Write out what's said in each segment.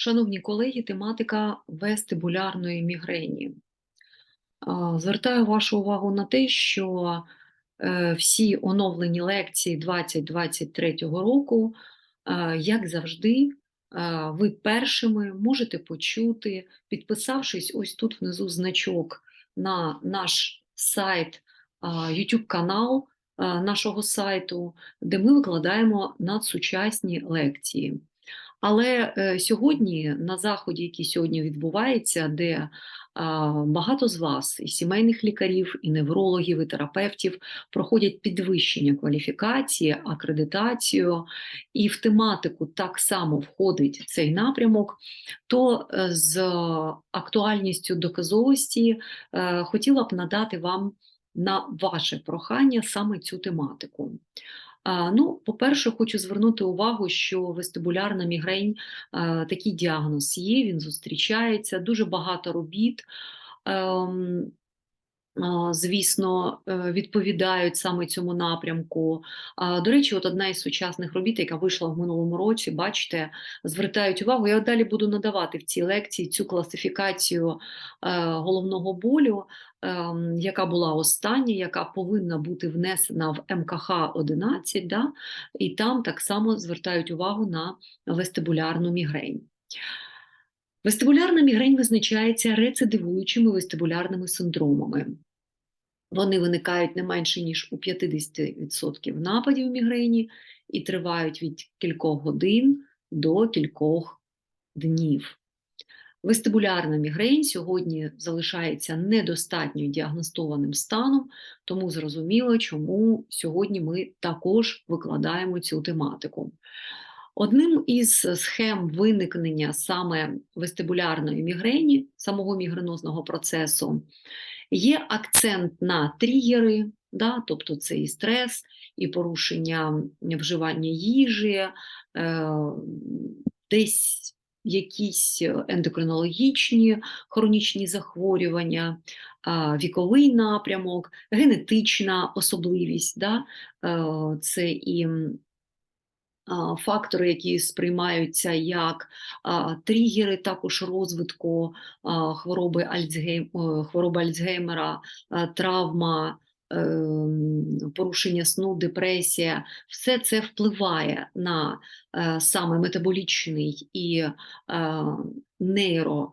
Шановні колеги, тематика вестибулярної мігрені. Звертаю вашу увагу на те, що е, всі оновлені лекції 2023 року, е, як завжди, е, ви першими можете почути, підписавшись ось тут внизу значок на наш сайт, YouTube канал нашого сайту, де ми викладаємо надсучасні лекції. Але е, сьогодні на заході, який сьогодні відбувається, де багато з вас, і сімейних лікарів, і неврологів, і терапевтів проходять підвищення кваліфікації, акредитацію, і в тематику так само входить цей напрямок, то е, з актуальністю доказовості е, хотіла б надати вам на ваше прохання саме цю тематику. Ну, по-перше, хочу звернути увагу, що вестибулярна мігрень такий діагноз є, він зустрічається, дуже багато робіт. Звісно, е, відповідають саме цьому напрямку. До речі, от одна із сучасних робіт, яка вийшла в минулому році, бачите, звертають увагу. Я далі буду надавати в цій лекції цю класифікацію е, головного болю, ем, яка була остання, яка повинна бути внесена в МКХ 11, да? і там так само звертають увагу на вестибулярну мігрень. Вестибулярна мігрень визначається рецидивуючими вестибулярними синдромами. Вони виникають не менше ніж у 50% нападів мігрені і тривають від кількох годин до кількох днів. Вестибулярна мігрень сьогодні залишається недостатньо діагностованим станом, тому зрозуміло, чому сьогодні ми також викладаємо цю тематику. Одним із схем виникнення саме вестибулярної мігрені, самого мігренозного процесу, є акцент на тригери, да, тобто це і стрес, і порушення вживання їжі, е, десь якісь ендокринологічні хронічні захворювання, віковий напрямок, генетична особливість. Да, е, Це і фактори, які сприймаються як тригери також розвитку хвороби Альцгейм, хвороби Альцгеймера, травма. Ем, порушення сну, депресія, все це впливає на е, саме метаболічний і е, нейро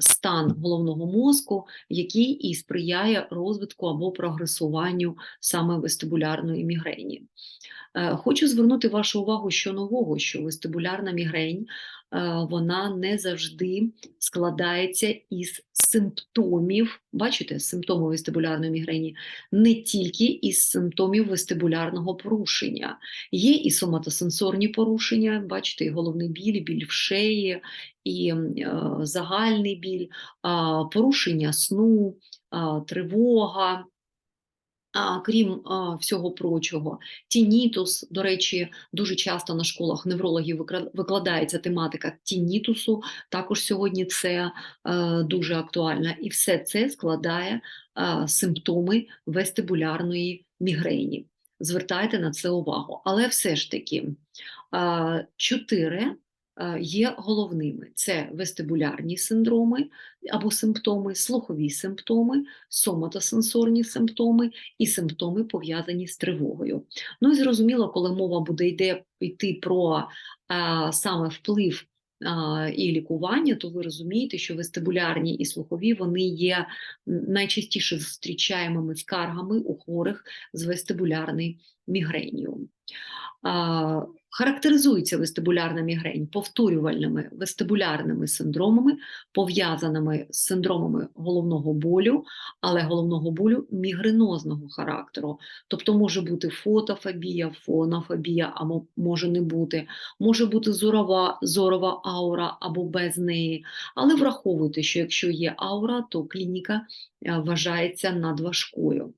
стан головного мозку, який і сприяє розвитку або прогресуванню саме вестибулярної мігрені. Е, хочу звернути вашу увагу, що нового, що вестибулярна мігрень е, вона не завжди складається із симптомів. Бачите, симптоми вестибулярної мігрені, не тільки із симптомів вестибулярного порушення. Є і соматосенсорні порушення, бачите, і головний біль, біль в шиї, і е, загальний біль, е, порушення сну, е, тривога. Крім всього прочого, тінітус, до речі, дуже часто на школах неврологів викладається тематика тінітусу. Також сьогодні це дуже актуально, і все це складає симптоми вестибулярної мігрені. Звертайте на це увагу. Але все ж таки чотири Е, є головними: це вестибулярні синдроми або симптоми, слухові симптоми, соматосенсорні симптоми і симптоми пов'язані з тривогою. Ну і зрозуміло, коли мова буде йде йти про а, е, саме вплив. І лікування, то ви розумієте, що вестибулярні і слухові вони є найчастіше зустрічаємими скаргами у хворих з вестибулярною мігренію. Характеризується вестибулярна мігрень повторювальними вестибулярними синдромами, пов'язаними з синдромами головного болю, але головного болю мігренозного характеру. Тобто може бути фотофобія, фонофобія, а може не бути, може бути зорова, зорова аура або без неї. Але враховуйте, що якщо є аура, то клініка е, вважається надважкою.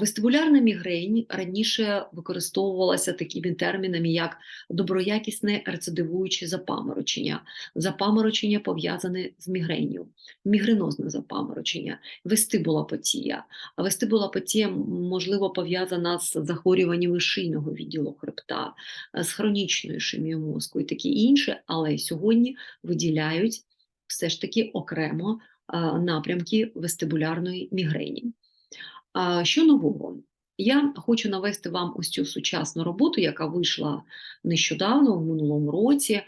Вестибулярна мігрень раніше використовувалася такими термінами, як доброякісне рецидивуюче запаморочення, запаморочення пов'язане з мігренью, мігренозне запаморочення, вестибулопатія. Вестибулопатія, можливо, пов'язана з захворюваннями шийного відділу хребта, з хронічною ішемією мозку і таке інше, але сьогодні виділяють все ж таки окремо напрямки вестибулярної мігрені. Що нового? Я хочу навести вам ось цю сучасну роботу, яка вийшла нещодавно, в минулому році,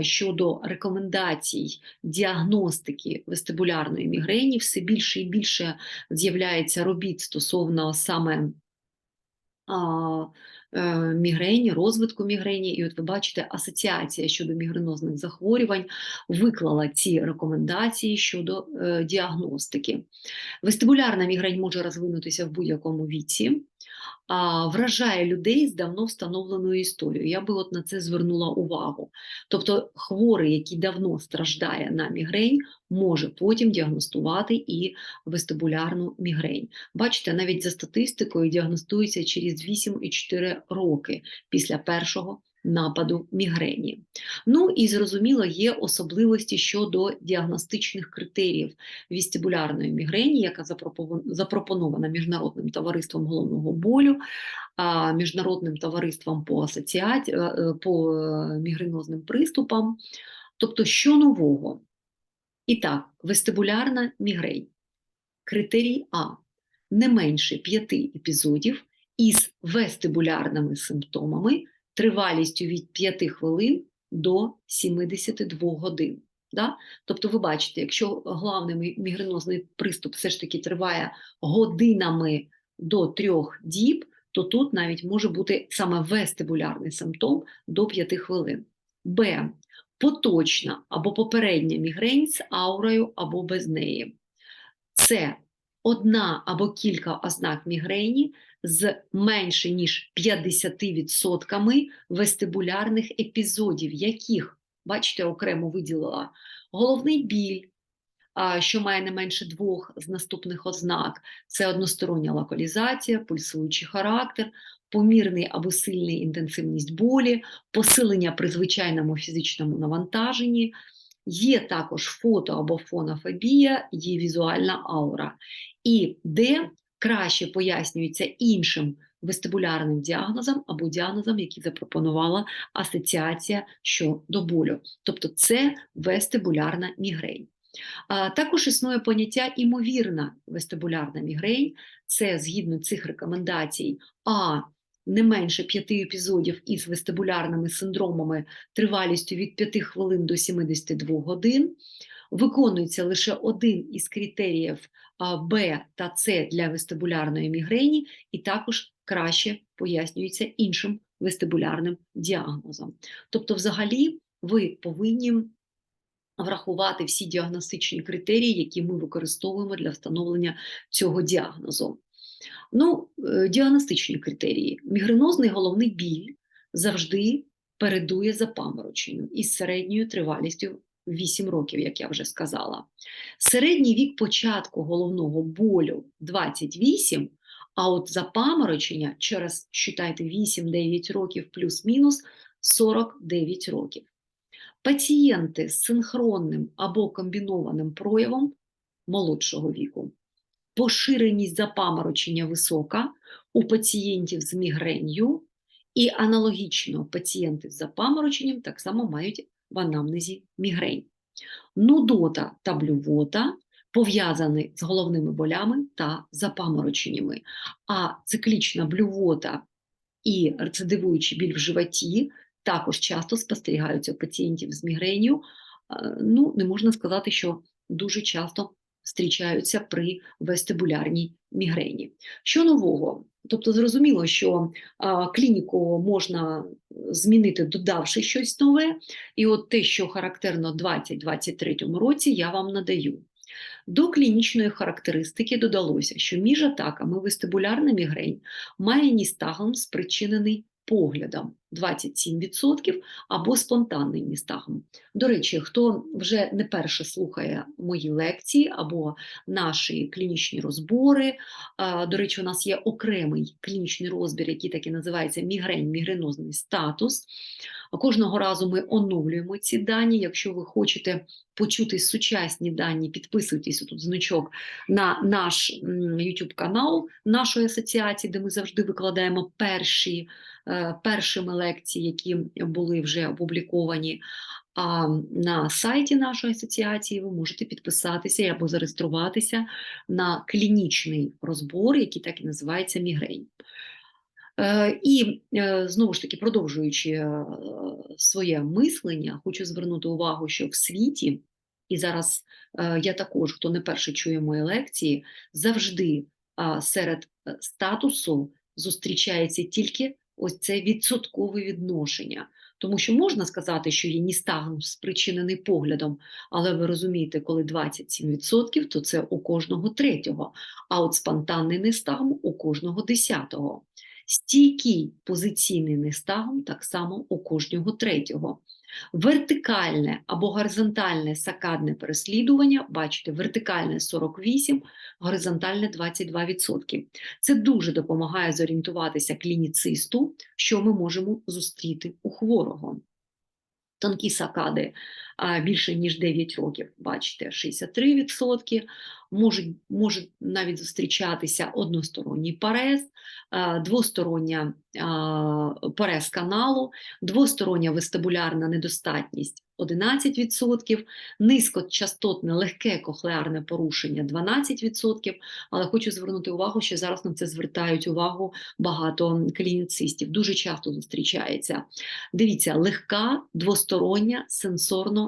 щодо рекомендацій діагностики вестибулярної мігрені. Все більше і більше з'являється робіт стосовно саме мігрені, розвитку мігрені, і от ви бачите, асоціація щодо мігренозних захворювань виклала ці рекомендації щодо е, діагностики. Вестибулярна мігрень може розвинутися в будь-якому віці вражає людей з давно встановленою історією. Я би от на це звернула увагу. Тобто, хворий, який давно страждає на мігрень, може потім діагностувати і вестибулярну мігрень. Бачите, навіть за статистикою діагностується через 8,4 роки після першого нападу мігрені. Ну і зрозуміло, є особливості щодо діагностичних критеріїв вестибулярної мігрені, яка запропонована Міжнародним товариством головного болю, Міжнародним товариством по асоціації е, е, по е, мігренозним приступам. Тобто, що нового? І так, вестибулярна мігрень. Критерій А не менше п'яти епізодів із вестибулярними симптомами тривалістю від 5 хвилин до 72 годин. Да? Тобто, ви бачите, якщо главний мігренозний приступ все ж таки триває годинами до трьох діб, то тут навіть може бути саме вестибулярний симптом до 5 хвилин. Б. Поточна або попередня мігрень з аурою або без неї. Це одна або кілька ознак мігрені з менше ніж 50% вестибулярних епізодів, яких, бачите, окремо виділила головний біль, що має не менше двох з наступних ознак: це одностороння локалізація, пульсуючий характер, помірний або сильний інтенсивність болі, посилення при звичайному фізичному навантаженні. Є також фото або фонофобія, є візуальна аура. І де краще пояснюється іншим вестибулярним діагнозом або діагнозом, який запропонувала асоціація щодо болю. Тобто це вестибулярна мігрень. Також існує поняття імовірна вестибулярна мігрень, це згідно цих рекомендацій, а не менше п'яти епізодів із вестибулярними синдромами тривалістю від 5 хвилин до 72 годин. Виконується лише один із критеріїв Б та С для вестибулярної мігрені, і також краще пояснюється іншим вестибулярним діагнозом. Тобто, взагалі, ви повинні врахувати всі діагностичні критерії, які ми використовуємо для встановлення цього діагнозу. Ну, е, діагностичні критерії. Мігренозний головний біль завжди передує запамороченню із середньою тривалістю 8 років, як я вже сказала. Середній вік початку головного болю 28, а от запаморочення через, считайте, 8-9 років плюс-мінус 49 років. Пацієнти з синхронним або комбінованим проявом молодшого віку. Поширеність запаморочення висока у пацієнтів з мігренью, і аналогічно пацієнти з запамороченням так само мають в анамнезі мігрень. Нудота та блювота пов'язані з головними болями та запамороченнями, а циклічна блювота і рецидивуючий біль в животі також часто спостерігаються у пацієнтів з мігренью. Ну, не можна сказати, що дуже часто зустрічаються при вестибулярній мігрені. Що нового? Тобто, зрозуміло, що а, клініку можна змінити, додавши щось нове, і от те, що характерно 2023 році, я вам надаю. До клінічної характеристики додалося, що між атаками вестибулярна мігрень має ністагом спричинений поглядом. 27% або спонтанний ністагм. До речі, хто вже не перше слухає мої лекції або наші клінічні розбори. До речі, у нас є окремий клінічний розбір, який так і називається мігрень, мігренозний статус. Кожного разу ми оновлюємо ці дані. Якщо ви хочете почути сучасні дані, підписуйтесь тут значок на наш YouTube канал нашої асоціації, де ми завжди викладаємо перші, е, першими лекції, які були вже опубліковані. А на сайті нашої асоціації ви можете підписатися або зареєструватися на клінічний розбор, який так і називається мігрень. І е, знову ж таки, продовжуючи е, своє мислення, хочу звернути увагу, що в світі, і зараз я також, хто не перше чує мої лекції, завжди серед е, статусу зустрічається тільки ось це відсоткове відношення. Тому що можна сказати, що є ністагм спричинений поглядом, але ви розумієте, коли 27%, то це у кожного третього, а от спонтанний нестагм у кожного десятого. Стійкий позиційний нестагм так само у кожного третього. Вертикальне або горизонтальне сакадне переслідування, бачите, вертикальне 48, горизонтальне 22%. Це дуже допомагає зорієнтуватися клініцисту, що ми можемо зустріти у хворого. Тонкі сакади більше ніж 9 років, бачите, 63%. Можуть, може навіть зустрічатися односторонній парез, двостороння парез каналу, двостороння вестибулярна недостатність 11%, низькочастотне легке кохлеарне порушення 12%, але хочу звернути увагу, що зараз на це звертають увагу багато клініцистів. Дуже часто зустрічається. Дивіться, легка двостороння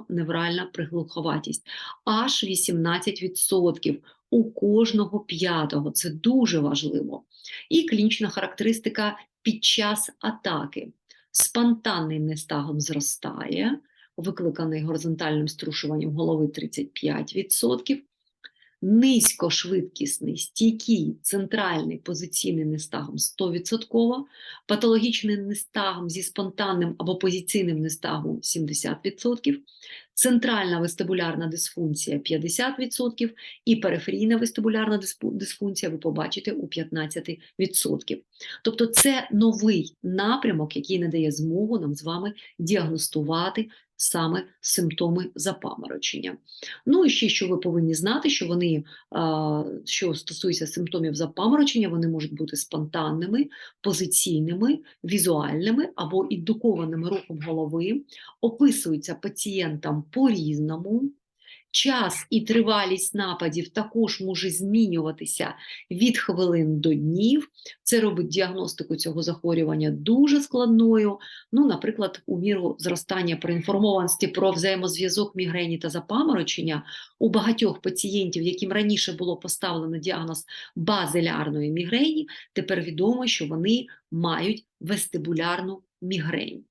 сенсорно-невральна приглуховатість аж 18% у кожного п'ятого. Це дуже важливо. І клінічна характеристика під час атаки. Спонтанний нестагом зростає, викликаний горизонтальним струшуванням голови 35%, низькошвидкісний, стійкий, центральний позиційний нестагм 100%, патологічний нестагм зі спонтанним або позиційним нестагмом 70%, центральна вестибулярна дисфункція 50% і периферійна вестибулярна дисфункція ви побачите у 15%. Тобто це новий напрямок, який надає змогу нам з вами діагностувати саме симптоми запаморочення. Ну і ще що ви повинні знати, що вони, що стосується симптомів запаморочення, вони можуть бути спонтанними, позиційними, візуальними або індукованими рухом голови, описуються пацієнтам по-різному. Час і тривалість нападів також може змінюватися від хвилин до днів. Це робить діагностику цього захворювання дуже складною. Ну, наприклад, у міру зростання проінформованості про взаємозв'язок мігрені та запаморочення у багатьох пацієнтів, яким раніше було поставлено діагноз базилярної мігрені, тепер відомо, що вони мають вестибулярну мігрень.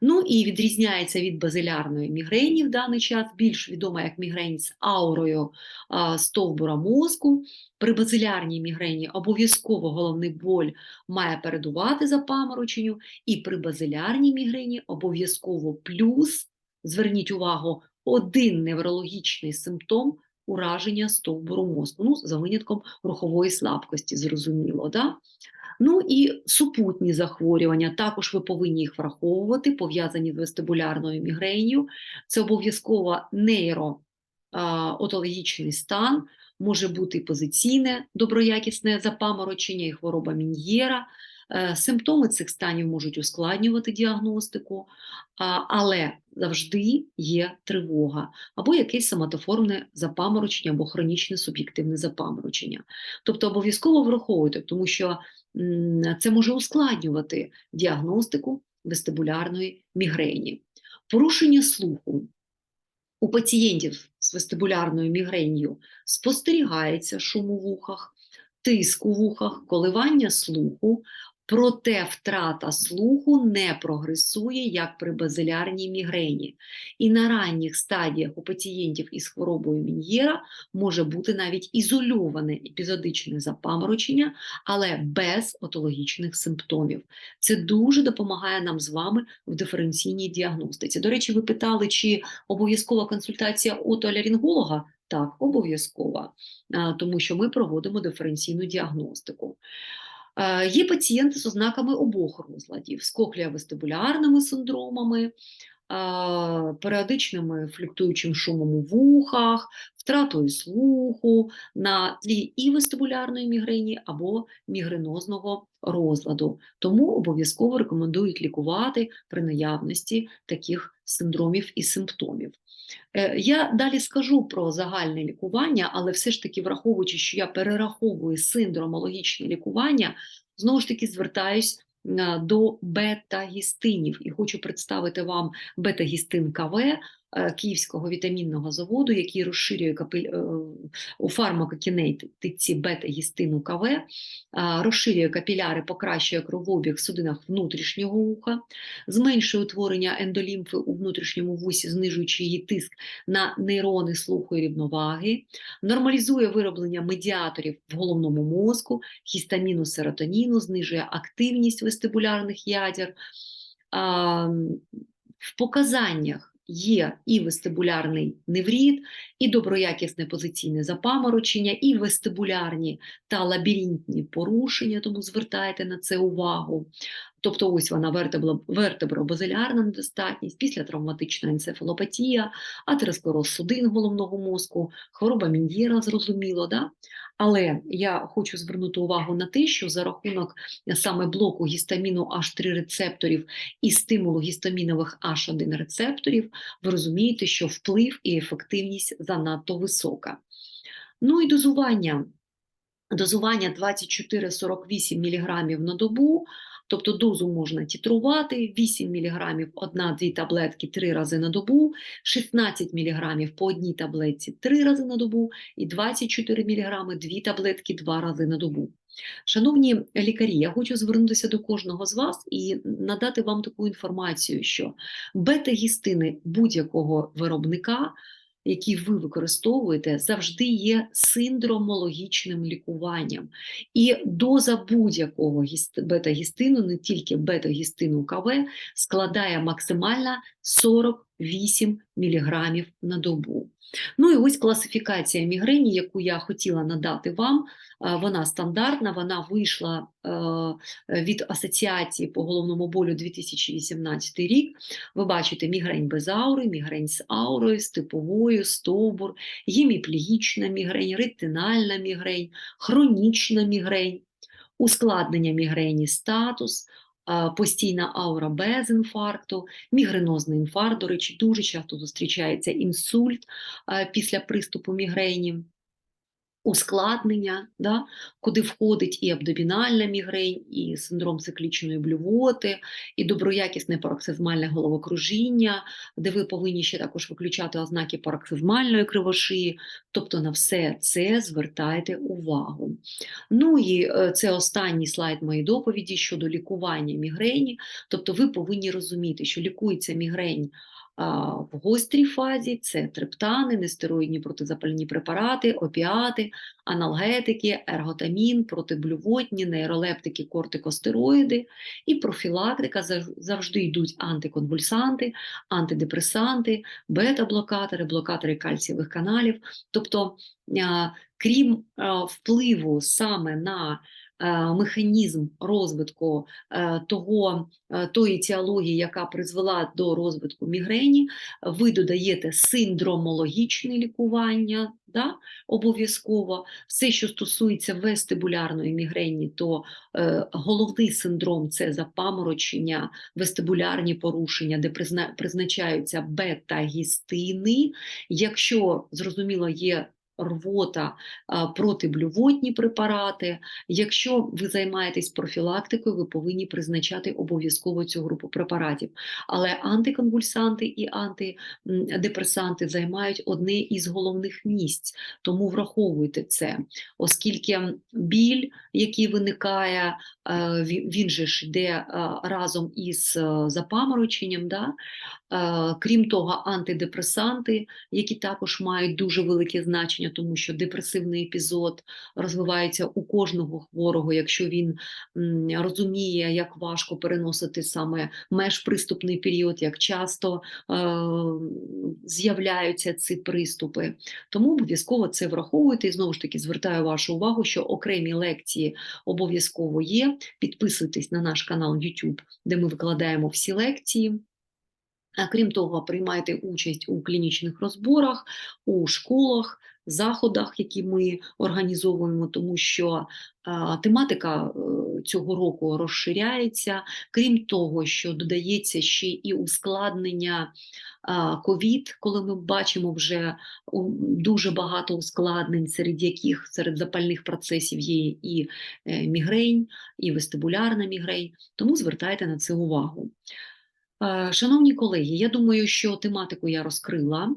Ну і відрізняється від базилярної мігрені в даний час, більш відома як мігрень з аурою а, стовбура мозку. При базилярній мігрені обов'язково головний боль має передувати запамороченню, і при базилярній мігрені обов'язково плюс, зверніть увагу, один неврологічний симптом ураження стовбуру мозку, ну, за винятком рухової слабкості, зрозуміло. Да? Ну і супутні захворювання, також ви повинні їх враховувати, пов'язані з вестибулярною мігренью. Це обов'язково нейроотологічний стан, може бути позиційне доброякісне запаморочення і хвороба Мін'єра. Е, Симптоми цих станів можуть ускладнювати діагностику, але завжди є тривога або якесь соматоформне запаморочення або хронічне суб'єктивне запаморочення. Тобто обов'язково враховуйте, тому що це може ускладнювати діагностику вестибулярної мігрені. Порушення слуху у пацієнтів з вестибулярною мігренью спостерігається шум у вухах, тиск у вухах, коливання слуху, Проте втрата слуху не прогресує як при базилярній мігрені. І на ранніх стадіях у пацієнтів із хворобою Мін'єра може бути навіть ізольоване епізодичне запаморочення, але без отологічних симптомів. Це дуже допомагає нам з вами в диференційній діагностиці. До речі, ви питали, чи обов'язкова консультація отоларінголога? Так, обов'язкова, тому що ми проводимо диференційну діагностику. Е, Є пацієнти з ознаками обох розладів: з кокліавестибулярними синдромами, е, періодичними флюктуючим шумом у вухах, втратою слуху на тлі і вестибулярної мігрені або мігренозного розладу. Тому обов'язково рекомендують лікувати при наявності таких синдромів і симптомів. Е, Я далі скажу про загальне лікування, але все ж таки, враховуючи, що я перераховую синдромологічне лікування, знову ж таки звертаюсь е, до бета-гістинів. І хочу представити вам бета-гістин КВ Київського вітамінного заводу, який розширює капель... е, у фармакокінетиці бета-гістину КВ, е, розширює капіляри, покращує кровообіг в судинах внутрішнього вуха, зменшує утворення ендолімфи у внутрішньому вусі, знижуючи її тиск на нейрони слуху і рівноваги, нормалізує вироблення медіаторів в головному мозку, гістаміну, серотоніну, знижує активність вестибулярних ядер. В показаннях є і вестибулярний невріт, і доброякісне позиційне запаморочення, і вестибулярні та лабіринтні порушення, тому звертайте на це увагу. Тобто ось вона вертебро- вертебробазилярна недостатність, післятравматична енцефалопатія, атеросклероз судин головного мозку, хвороба Мін'єра, зрозуміло, да? Але я хочу звернути увагу на те, що за рахунок саме блоку гістаміну H3 рецепторів і стимулу гістамінових H1 рецепторів, ви розумієте, що вплив і ефективність занадто висока. Ну і дозування. Дозування 24-48 мг на добу, тобто дозу можна тітрувати, 8 мг одна-дві таблетки 3 рази на добу, 16 мг по одній таблетці 3 рази на добу і 24 мг 2 таблетки 2 рази на добу. Шановні лікарі, я хочу звернутися до кожного з вас і надати вам таку інформацію, що бета-гістини будь-якого виробника, які ви використовуєте, завжди є синдромологічним лікуванням. І доза будь-якого гіст- бета-гістину, не тільки бета-гістину КВ, складає максимально 48 мг на добу. Ну і ось класифікація мігрені, яку я хотіла надати вам. Вона стандартна, вона вийшла е, від асоціації по головному болю 2018 рік. Ви бачите мігрень без аури, мігрень з аурою, з типовою, стовбур, геміплігічна мігрень, ретинальна мігрень, хронічна мігрень, ускладнення мігрені статус, постійна аура без інфаркту, мігренозний інфаркт, до речі, дуже часто зустрічається інсульт після приступу мігрені. Ускладнення, да, куди входить і абдомінальна мігрень, і синдром циклічної блювоти, і доброякісне пароксизмальне головокружіння, де ви повинні ще також виключати ознаки пароксизмальної кривошиї. Тобто на все це звертайте увагу. Ну і е, це останній слайд моєї доповіді щодо лікування мігрені. Тобто ви повинні розуміти, що лікується мігрень в гострій фазі, це триптани, нестероїдні протизапальні препарати, опіати, аналгетики, ерготамін, протиблювотні, нейролептики, кортикостероїди і профілактика завжди йдуть антиконвульсанти, антидепресанти, бета-блокатори, блокатори кальцієвих каналів. Тобто, крім впливу саме на механізм розвитку е, того, е, тої тіології, яка призвела до розвитку мігрені, ви додаєте синдромологічне лікування, да, обов'язково. Все, що стосується вестибулярної мігрені, то е, головний синдром це запаморочення, вестибулярні порушення, де призна, призначаються бета-гістини. Якщо, зрозуміло, є рвота, протиблювотні препарати. Якщо ви займаєтесь профілактикою, ви повинні призначати обов'язково цю групу препаратів. Але антиконвульсанти і антидепресанти займають одне із головних місць, тому враховуйте це, оскільки біль, який виникає, він же ж йде разом із запамороченням. Да? Крім того, антидепресанти, які також мають дуже велике значення, тому що депресивний епізод розвивається у кожного хворого, якщо він розуміє, як важко переносити саме межприступний період, як часто е, з'являються ці приступи. Тому обов'язково це враховуйте. І знову ж таки звертаю вашу увагу, що окремі лекції обов'язково є. Підписуйтесь на наш канал YouTube, де ми викладаємо всі лекції. А Крім того, приймайте участь у клінічних розборах, у школах, заходах, які ми організовуємо, тому що тематика е, цього року розширяється. Крім того, що додається ще і ускладнення ковід, коли ми бачимо вже дуже багато ускладнень, серед яких серед запальних процесів є і е, мігрень, і вестибулярна мігрень. Тому звертайте на це увагу. Е, Шановні колеги, я думаю, що тематику я розкрила.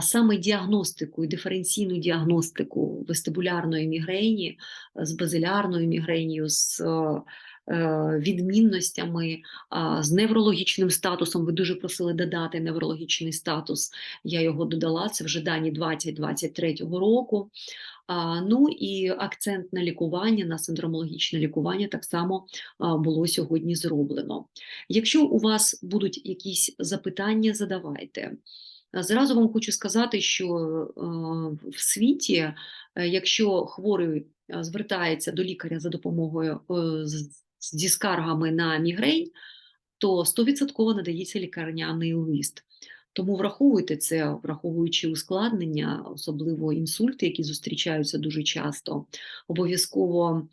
Саме діагностику і диференційну діагностику вестибулярної мігрені з базилярною мігренію, з е, е, відмінностями, з неврологічним статусом. Ви дуже просили додати неврологічний статус. Я його додала. Це вже дані 2023 року. Ну і акцент на лікування, на синдромологічне лікування так само було сьогодні зроблено. Якщо у вас будуть якісь запитання, задавайте. Зразу вам хочу сказати, що е, в світі, е, якщо хворий звертається до лікаря за допомогою зі скаргами на мігрень, то 100% надається лікарняний лист. Тому враховуйте це, враховуючи ускладнення, особливо інсульти, які зустрічаються дуже часто. Обов'язково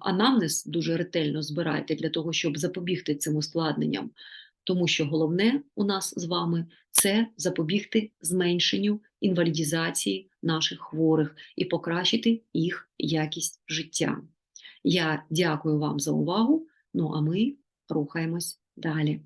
анамнез дуже ретельно збирайте для того, щоб запобігти цим ускладненням. Тому що головне у нас з вами це запобігти зменшенню інвалідізації наших хворих і покращити їх якість життя. Я дякую вам за увагу. Ну а ми рухаємось далі.